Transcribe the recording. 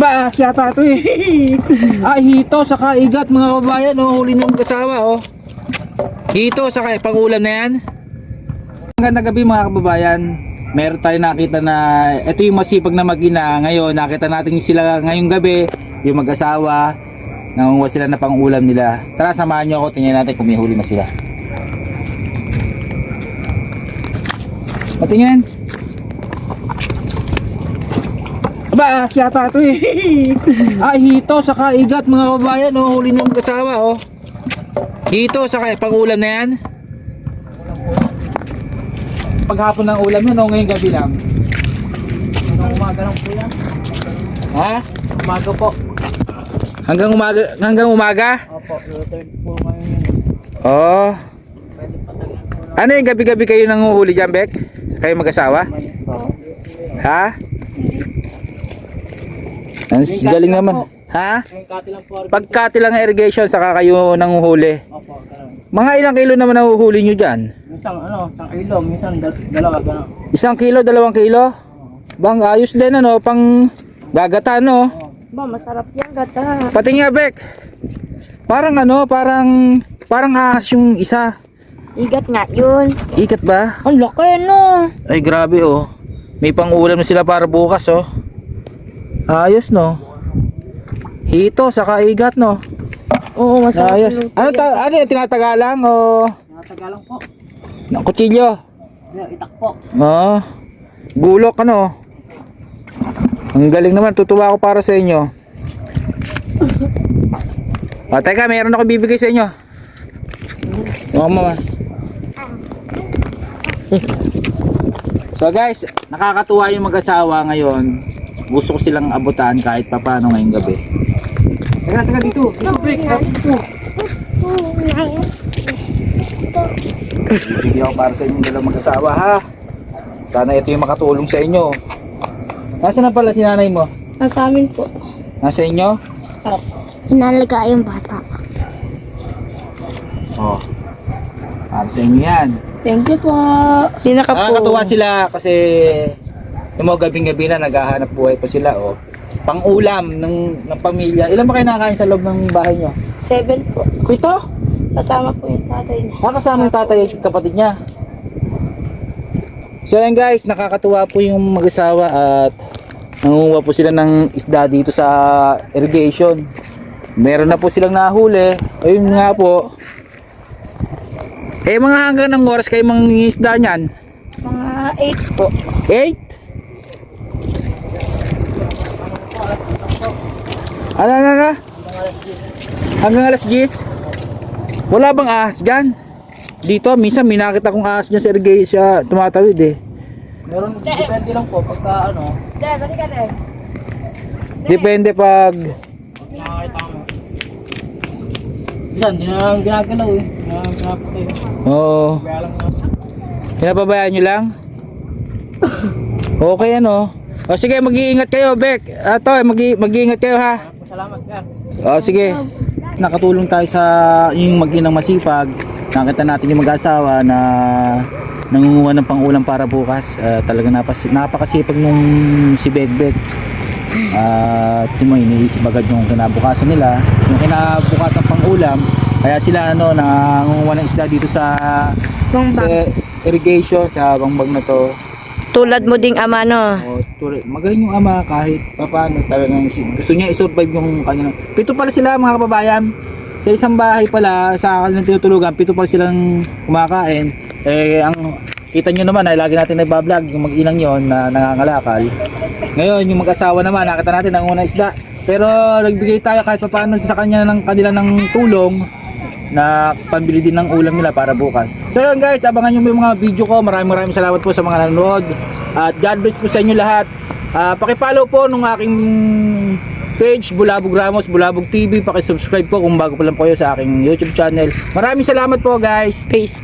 Ba, siyata ito eh. ah, hito, saka igat mga kababayan, oh. Huli ng kasawa, oh. Hito, saka pangulam na yan. Magandang gabi mga kababayan. Meron tayo nakita na ito yung masipag na magina. Ngayon, nakita natin sila ngayong gabi, yung mag-asawa. Nangunguha sila na pangulam nila. Tara, samahan nyo ako. Tingnan natin kung may huli na sila. Patingin. Aba, siyata ito eh. ah, hito, saka igat mga kababayan, oh. Huli ng kasawa, oh. Hito, saka pangulam na yan. Paghapon ng ulam yun, o ngayong gabi lang. Hanggang umaga lang po yan. Ha? Umaga po. Hanggang umaga, hanggang umaga? Opo, return po ngayon yan. Oo. Oh. Ano yung gabi-gabi kayo nanguhuli dyan, Bek? Kayo mag-asawa? Ha? Ang galing naman. Ha? Pagkati lang ng irrigation, saka kayo nanguhuli. Opo, ganun. Mga ilang kilo naman nahuhuli nyo dyan? Minsan ano, isang ilong, minsan dal- dalawa, gano'n. Isang kilo, dalawang kilo? Bang ayos din ano, pang gagata no? Ba, masarap yan, gata. Pati nga Bek. Parang ano, parang parang ahas yung isa. Igat nga yun. Ikat ba? Ang laki, no? Ay grabe oh. May pang-ulam na sila para bukas oh. Ayos no. Hito saka igat no. Oo, masarap Ayos. Ano ta ano yung tinatagalang o Nakatagalang po. ng kutsilyo? Itak po. Oo. Gulok ano. Ang galing naman, tutuwa ako para sa inyo. O, teka, mayroon ako bibigay sa inyo. Oo, mama. So guys, nakakatuwa yung mag-asawa ngayon. Gusto ko silang abutan kahit papano ngayong gabi. Teka, teka dito. Dito, break. Dito. Bibigyan ko para sa inyong dalawang mag-asawa ha. Sana ito yung makatulong sa inyo. Nasaan na pala si nanay mo? Nasa amin po. Nasa inyo? Inalaga yung bata. Oh. Para sa inyo yan. Thank you po. Pinaka po. Nakakatuwa sila kasi yung mga gabing-gabi na naghahanap buhay pa sila oh. Pang-ulam ng, ng pamilya. Ilan ba kayo nakakain sa loob ng bahay nyo? Seven po. Ito? Kasama po yung tatay niya. Nakasama yung tatay at kapatid niya. So yan guys, nakakatuwa po yung mag-asawa at nangunguha po sila ng isda dito sa irrigation. Meron na po silang nahuli. Ayun nga po. Eh mga hanggang ng oras kayo mga isda niyan? Mga eight po. 8? Ano, ano, ano? Hanggang alas 10? Wala bang ahas dyan? Dito, minsan may nakita kong ahas dyan sa irrigation, sa tumatawid eh. Meron, depende lang po pagka ano, Dad, balik ka na. Depende pag... nakakita mo. Minsan, di na lang ginagalaw eh. Na. Oo. Kaya lang na. Pinapabayaan nyo lang? Okay ano? O sige, mag-iingat kayo, Bek. Ato, mag- mag-iingat kayo ha. Salamat ka. O sige. Nakatulong tayo sa yung mag-inang masipag. Nakita natin yung mag-asawa na nangunguha ng pangulam para bukas. Uh, talaga napas napakasipag nung si Begbeg. At uh, mo iniisip agad yung kinabukasan nila. Yung kinabukasan pangulam. Kaya sila ano nangunguha ng isda dito sa, sa irrigation sa bangbang na to. Tulad mo ding ama, no? O, tuli- magaling yung ama kahit papaano talagang si- gusto niya i-survive yung kanilang pito pala sila mga kababayan. Sa isang bahay pala sa kanilang tinutulugan pito pala silang kumakain. Eh ang kita nyo naman ay lagi natin nagbablog yung mag-inang yon na nangangalakal. Ngayon yung mag-asawa naman nakita natin ang unang isda. Pero nagbigay tayo kahit papaano sa kanya ng kanila ng tulong na pambili din ng ulam nila para bukas. So yun guys, abangan nyo yung mga video ko. Maraming maraming salamat po sa mga nanonood. At God bless po sa inyo lahat. Ah, pakipollow po nung aking page Bulabog Ramos, Bulabog TV. Pakisubscribe po kung bago pa lang po kayo sa aking YouTube channel. Maraming salamat po guys. Peace.